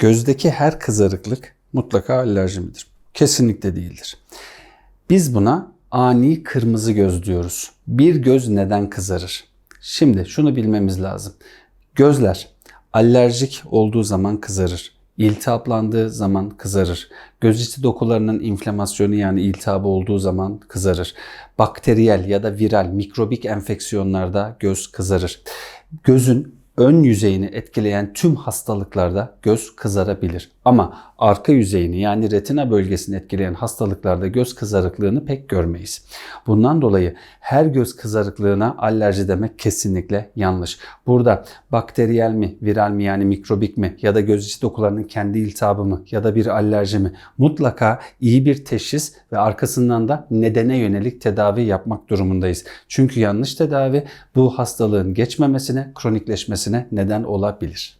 gözdeki her kızarıklık mutlaka alerji midir? Kesinlikle değildir. Biz buna ani kırmızı göz diyoruz. Bir göz neden kızarır? Şimdi şunu bilmemiz lazım. Gözler alerjik olduğu zaman kızarır. İltihaplandığı zaman kızarır. Göz içi dokularının inflamasyonu yani iltihabı olduğu zaman kızarır. Bakteriyel ya da viral, mikrobik enfeksiyonlarda göz kızarır. Gözün ön yüzeyini etkileyen tüm hastalıklarda göz kızarabilir. Ama arka yüzeyini yani retina bölgesini etkileyen hastalıklarda göz kızarıklığını pek görmeyiz. Bundan dolayı her göz kızarıklığına alerji demek kesinlikle yanlış. Burada bakteriyel mi, viral mi yani mikrobik mi ya da göz içi dokularının kendi iltihabı mı ya da bir alerji mi mutlaka iyi bir teşhis ve arkasından da nedene yönelik tedavi yapmak durumundayız. Çünkü yanlış tedavi bu hastalığın geçmemesine, kronikleşmesine neden olabilir.